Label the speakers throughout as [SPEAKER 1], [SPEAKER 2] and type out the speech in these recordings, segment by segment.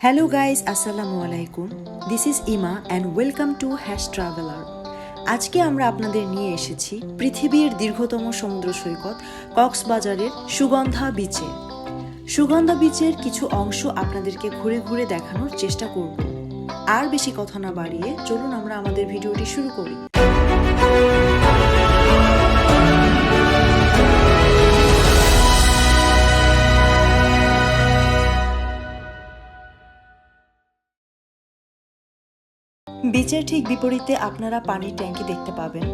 [SPEAKER 1] Hello guys আসসালামু আলাইকুম this is Ima and welcome to Hash Traveller আজকে আমরা আপনাদের নিয়ে এসেছি পৃথিবীর দীর্ঘতম সমুদ্র সৈকত কক্সবাজারের সুগন্ধা বিচে সুগন্ধা বিচের কিছু অংশ আপনাদেরকে ঘুরে ঘুরে দেখানোর চেষ্টা করব। আর বেশি কথা না বাড়িয়ে চলুন আমরা আমাদের ভিডিওটি শুরু করি। বিচের ঠিক বিপরীতে আপনারা পানির ট্যাঙ্কি দেখতে পাবেন।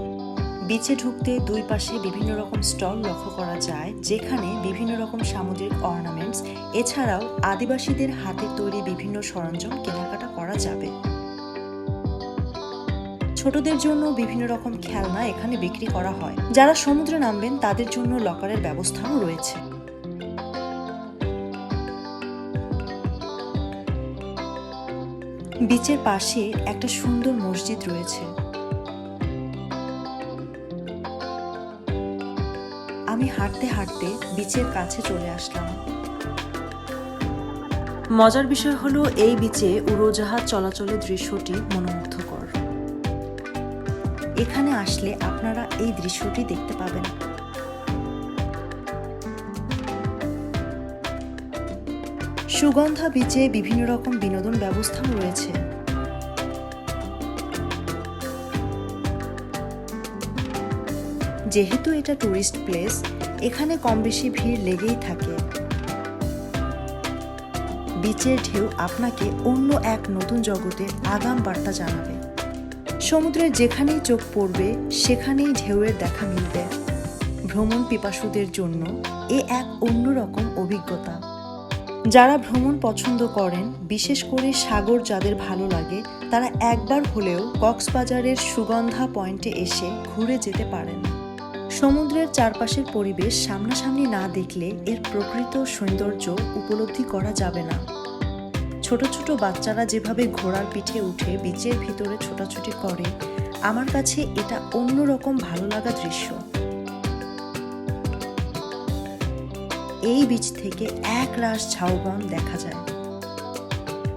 [SPEAKER 1] বিচে ঢুকতে দুই পাশে বিভিন্ন রকম স্টল লক্ষ্য করা যায়, যেখানে বিভিন্ন রকম সামুদ্রিক অর্নামেন্টস, এছাড়াও আদিবাসীদের হাতে তৈরি বিভিন্ন সরঞ্জাম কেনাকাটা করা যাবে। ছোটদের জন্য বিভিন্ন রকম খেলনা এখানে বিক্রি করা হয়। যারা সমুদ্রে নামবেন, তাদের জন্য লকারের ব্যবস্থাও রয়েছে। বিচের পাশে একটা সুন্দর মসজিদ রয়েছে। আমি হাঁটতে হাঁটতে বিচের কাছে চলে আসলাম। মজার বিষয় হলো, এই বিচে উড়োজাহাজ চলাচলের দৃশ্যটি মনোমুগ্ধকর। এখানে আসলে আপনারা এই দৃশ্যটি দেখতে পাবেন। সুগন্ধা বিচে বিভিন্ন রকম বিনোদন ব্যবস্থাও রয়েছে। যেহেতু এটা টুরিস্ট প্লেস এখানে কম বেশি ভিড় লেগেই থাকে। বিচের ঢেউ আপনাকে অন্য এক নতুন জগতে আগাম বার্তা জানাবে। সমুদ্রের যেখানেই চোখ পড়বে, সেখানেই ঢেউয়ের দেখা মিলবে। ভ্রমণ পিপাসুদের জন্য এ এক অন্যরকম অভিজ্ঞতা। যারা ভ্রমণ পছন্দ করেন, বিশেষ করে সাগর যাদের ভালো লাগে, তারা একবার হলেও কক্সবাজারের সুগন্ধা পয়েন্টে এসে ঘুরে যেতে পারেন। সমুদ্রের চারপাশের পরিবেশ সামনাসামনি না দেখলে এর প্রকৃত সৌন্দর্য উপলব্ধি করা যাবে না। ছোট ছোট বাচ্চারা যেভাবে ঘোড়ার পিঠে উঠে বিচের ভিতরে ছোটাছুটি করে, আমার কাছে এটা অন্যরকম ভালো লাগা দৃশ্য। এই বীজ থেকে এক রাশ ঝাউবন দেখা যায়।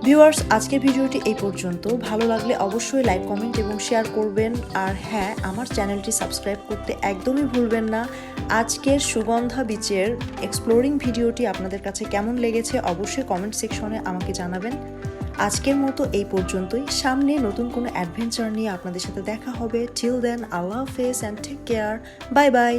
[SPEAKER 1] ভিউয়ার্স, আজকের ভিডিওটি এই পর্যন্ত। ভালো লাগলে অবশ্যই লাইক, কমেন্ট এবং শেয়ার করবেন। আর হ্যাঁ আমার চ্যানেলটি সাবস্ক্রাইব করতে একদমই ভুলবেন না। আজকের সুগন্ধা বিচের এক্সপ্লোরিং ভিডিওটি আপনাদের কাছে কেমন লেগেছে অবশ্যই কমেন্ট সেকশনে আমাকে জানাবেন। আজকের মতো এই পর্যন্তই। সামনে নতুন কোনো অ্যাডভেঞ্চার নিয়ে আপনাদের সাথে দেখা হবে। টিল দেন আল্লাহ হাফেজ and take care bye bye